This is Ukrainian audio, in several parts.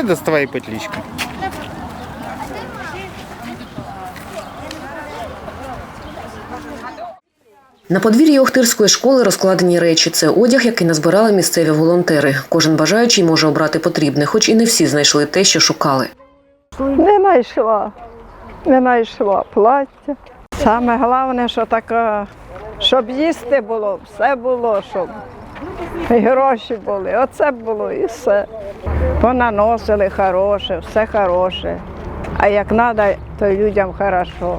Та доставай петличку. На подвір'ї Охтирської школи розкладені речі. Це одяг, який назбирали місцеві волонтери. Кожен бажаючий може обрати потрібне, хоч і не всі знайшли те, що шукали. Не знайшла. Не знайшла плаття. Саме головне, що таке, щоб їсти було, все було, щоб і гроші були. Оце було і все. Понаносили хороше, все хороше. А як треба, то людям хорошо.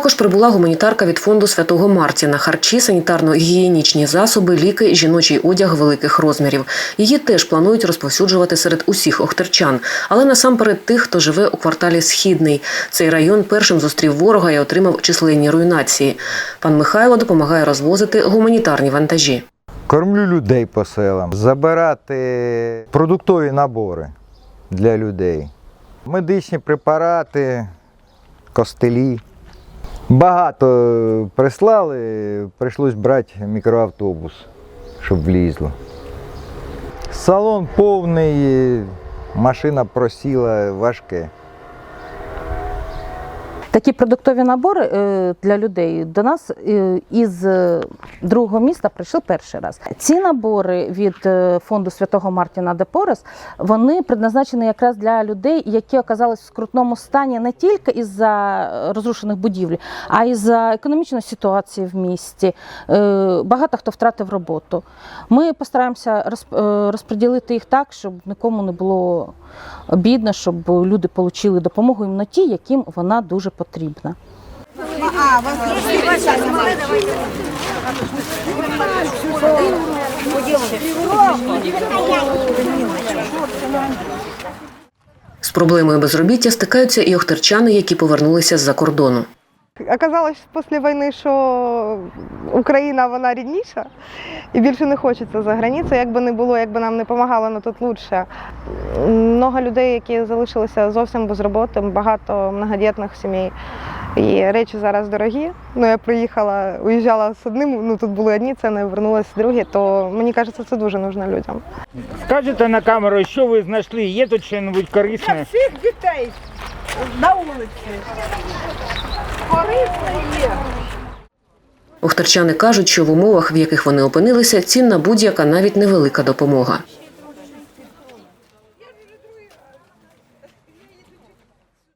Також прибула гуманітарка від фонду Святого Мартіна, харчі, санітарно-гігієнічні засоби, ліки, жіночий одяг великих розмірів. Її теж планують розповсюджувати серед усіх охтерчан, але насамперед тих, хто живе у кварталі Східний. Цей район першим зустрів ворога і отримав численні руйнації. Пан Михайло допомагає розвозити гуманітарні вантажі. Кормлю людей по селам, забирати продуктові набори для людей, медичні препарати, костелі. Багато прислали, прийшлось брати мікроавтобус, щоб влізло. Салон повний, машина просіла, важке. Такі продуктові набори е, для людей до нас е, із е, другого міста прийшли перший раз. Ці набори від фонду Святого Мартіна де Порес вони предназначені якраз для людей, які оказались в скрутному стані не тільки із-за розрушених будівель, а й за економічної ситуації в місті. Багато хто втратив роботу. Ми постараємося розп- розподілити їх так, щоб нікому не було обідно, щоб люди отримали допомогу іменно ті, яким вона дуже потрібна. З проблемою безробіття стикаються і охтерчани, які повернулися з-за кордону. Оказалось після війни, що Україна вона рідніша і більше не хочеться за границю. Як би не було, якби нам не допомагало, але тут краще. Много людей, які залишилися зовсім без роботи, багато многодітних сімей. І речі зараз дорогі. Ну, я приїхала, уїжджала з одним, ну тут були одні ціни, вернулася другі, то мені кажеться, це дуже нужно людям. Скажете на камеру, що ви знайшли? Є тут щось корисне? Всіх дітей на вулиці. Охтерчани кажуть, що в умовах, в яких вони опинилися, цінна будь-яка навіть невелика допомога.